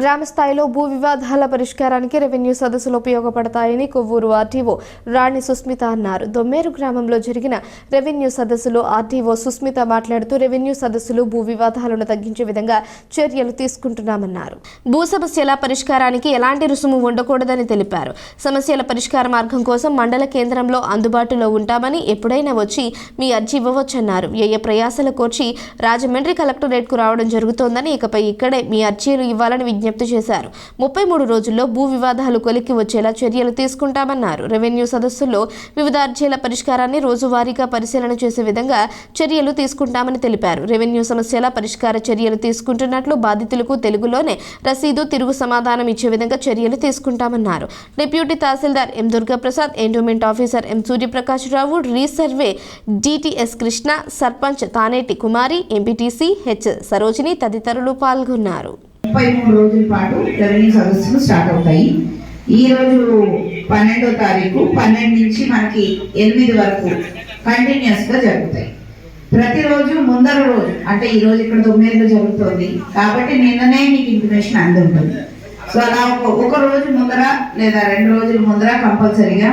గ్రామ స్థాయిలో భూ వివాదాల పరిష్కారానికి రెవెన్యూ సదస్సులు ఉపయోగపడతాయని కొవ్వూరు ఆర్టీఓ రాణి సుస్మిత అన్నారు. దొమ్మేరు గ్రామంలో జరిగిన రెవెన్యూ సదస్సులో ఆర్టీఓ సుస్మిత మాట్లాడుతూ రెవెన్యూ సదస్సులు భూ వివాదాలను తగ్గించే విధంగా చర్యలు తీసుకుంటున్నామన్నారు. భూ సమస్యల పరిష్కారానికి ఎలాంటి రుసుము ఉండకూడదని తెలిపారు. సమస్యల పరిష్కార మార్గం కోసం మండల కేంద్రంలో అందుబాటులో ఉంటామని ఎప్పుడైనా వచ్చి మీ అర్జీ ఇవ్వవచ్చన్నారు. ఏ ప్రయాసల కోర్చి రాజమండ్రి కలెక్టరేట్కు రావడం జరుగుతోందని ఇకపై ఇక్కడే మీ అర్జీలు ఇవ్వాలని విజ్ఞప్తి చేశారు. ముప్పై మూడు రోజుల్లో భూ వివాదాలు కొలిక్కి వచ్చేలా చర్యలు తీసుకుంటామన్నారు. రెవెన్యూ సదస్సుల్లో వివిధ అర్జీల పరిష్కారాన్ని రోజువారీగా పరిశీలన చేసే విధంగా చర్యలు తీసుకుంటామని తెలిపారు. రెవెన్యూ సమస్యల పరిష్కార చర్యలు తీసుకుంటున్నట్లు బాధితులకు తెలుగులోనే రసీదు తిరుగు సమాధానం ఇచ్చే విధంగా చర్యలు తీసుకుంటామన్నారు. Deputy tahsildar M Durgaprasad endowment officer M Suryaprakash Rao resurvey DTS Krishna sarpanch Taneti Kumari MPTC H Sarojini తదితరులు పాల్గొన్నారు. ముప్పై మూడు రోజుల పాటు రెవెన్యూ సదస్సులు స్టార్ట్ అవుతాయి. ఈ రోజు పన్నెండో తారీఖు పన్నెండు నుంచి మనకి ఎనిమిది వరకు కంటిన్యూస్గా జరుగుతాయి. ప్రతిరోజు ముందర రోజు అంటే ఈ రోజు ఇక్కడ తొమ్మిదిలో జరుగుతుంది. కాబట్టి నిన్ననే మీకు ఇన్ఫర్మేషన్ అందుంటుంది సో అలా ఒక ఒక రోజు ముందర లేదా రెండు రోజుల ముందర కంపల్సరిగా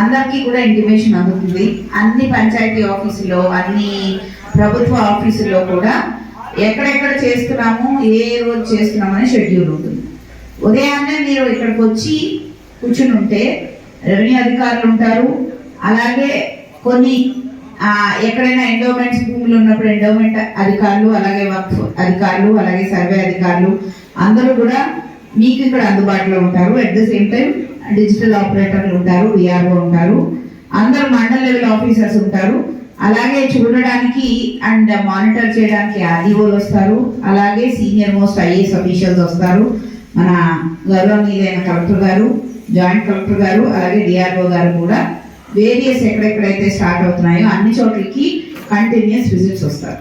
అందరికీ కూడా ఇంటిమేషన్ అందుతుంది. అన్ని పంచాయతీ ఆఫీసులో అన్ని ప్రభుత్వ ఆఫీసుల్లో కూడా ఎక్కడెక్కడ చేస్తున్నాము ఏ రోజు చేస్తున్నాము అనే షెడ్యూల్ ఉంటుంది. ఉదయాన్నే మీరు ఇక్కడికి వచ్చి కూర్చుని ఉంటే రెవెన్యూ అధికారులు ఉంటారు. అలాగే కొన్ని ఎక్కడైనా ఎండోమెంట్స్ భూములు ఉన్నప్పుడు ఎండోమెంట్ అధికారులు అలాగే వర్క్ అధికారులు అలాగే సర్వే అధికారులు అందరూ కూడా మీకు ఇక్కడ అందుబాటులో ఉంటారు. At the same time digital ఆపరేటర్లు ఉంటారు విఆర్ఓ ఉంటారు. అందరు మండల్ లెవెల్ ఆఫీసర్స్ ఉంటారు. అలాగే చూడడానికి అండ్ మానిటర్ చేయడానికి ఆర్డీఓలు వస్తారు. అలాగే సీనియర్ మోస్ట్ ఐఏఎస్ అఫీషియల్స్ వస్తారు. మన గౌరవనీయులైన కలెక్టర్ గారు జాయింట్ కలెక్టర్ గారు అలాగే డిఆర్ఓ గారు కూడా వేరియస్ ఎక్కడెక్కడైతే స్టార్ట్ అవుతున్నాయో అన్ని చోట్లకి కంటిన్యూస్ విజిట్స్ వస్తారు.